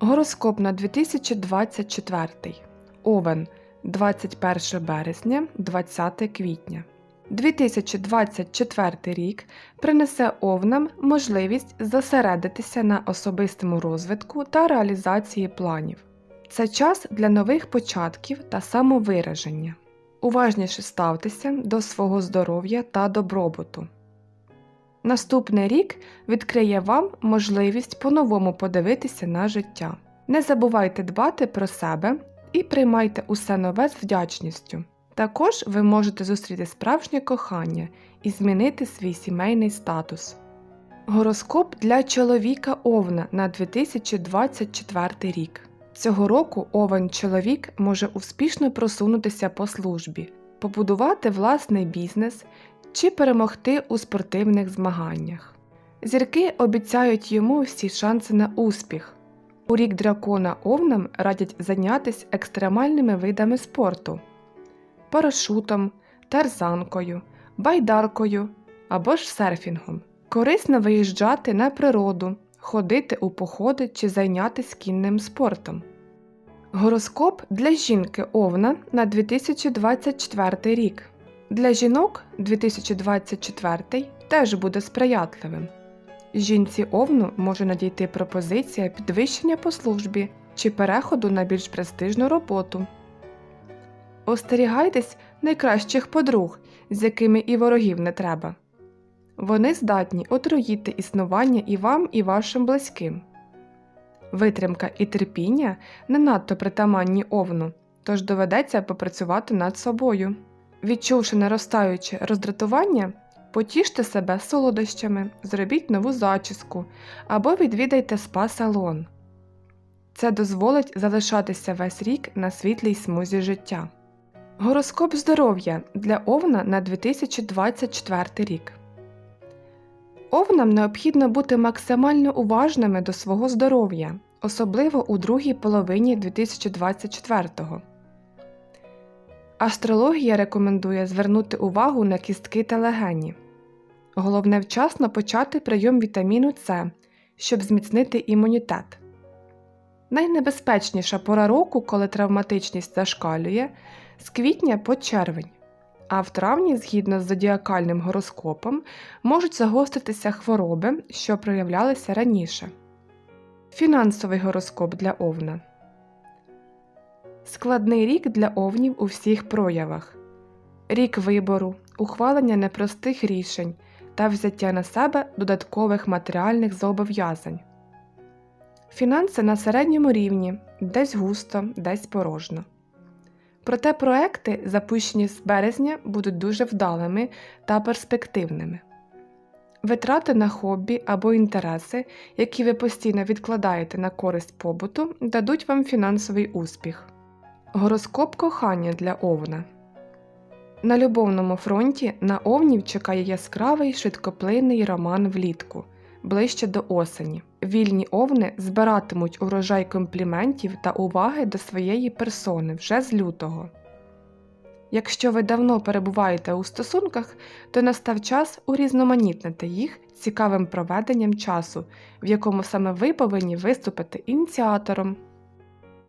Гороскоп на 2024. Овен 21 березня 20 квітня. 2024 рік принесе овнам можливість зосередитися на особистому розвитку та реалізації планів. Це час для нових початків та самовираження. Уважніше ставтеся до свого здоров'я та добробуту. Наступний рік відкриє вам можливість по-новому подивитися на життя. Не забувайте дбати про себе і приймайте усе нове з вдячністю. Також ви можете зустріти справжнє кохання і змінити свій сімейний статус. Гороскоп для чоловіка Овна на 2024 рік. Цього року Овен чоловік може успішно просунутися по службі, побудувати власний бізнес чи перемогти у спортивних змаганнях. Зірки обіцяють йому всі шанси на успіх. У рік дракона овнам радять зайнятися екстремальними видами спорту парашутом, тарзанкою, байдаркою або ж серфінгом. Корисно виїжджати на природу, ходити у походи чи зайнятися кінним спортом. Гороскоп для жінки Овна на 2024 рік. Для жінок 2024 теж буде сприятливим. Жінці Овну може надійти пропозиція підвищення по службі чи переходу на більш престижну роботу. Остерігайтесь найкращих подруг, з якими і ворогів не треба. Вони здатні отруїти існування і вам, і вашим близьким. Витримка і терпіння не надто притаманні овну, тож доведеться попрацювати над собою. Відчувши наростаюче роздратування, потіште себе солодощами, зробіть нову зачіску або відвідайте спа-салон. Це дозволить залишатися весь рік на світлій смузі життя. Гороскоп здоров'я для Овна на 2024 рік. Овнам необхідно бути максимально уважними до свого здоров'я, особливо у другій половині 2024-го. Астрологія рекомендує звернути увагу на кістки та легені. Головне вчасно почати прийом вітаміну С, щоб зміцнити імунітет. Найнебезпечніша пора року, коли травматичність зашкалює, з квітня по червень, а в травні, згідно з зодіакальним гороскопом, можуть загостритися хвороби, що проявлялися раніше. Фінансовий гороскоп для Овна Складний рік для овнів у всіх проявах. Рік вибору, ухвалення непростих рішень та взяття на себе додаткових матеріальних зобов'язань. Фінанси на середньому рівні, десь густо, десь порожно. Проте проекти, запущені з березня, будуть дуже вдалими та перспективними. Витрати на хобі або інтереси, які ви постійно відкладаєте на користь побуту, дадуть вам фінансовий успіх. Гороскоп кохання для Овна На любовному фронті на Овнів чекає яскравий швидкоплинний роман влітку ближче до осені. Вільні овни збиратимуть урожай компліментів та уваги до своєї персони вже з лютого. Якщо ви давно перебуваєте у стосунках, то настав час урізноманітнити їх цікавим проведенням часу, в якому саме ви повинні виступити ініціатором.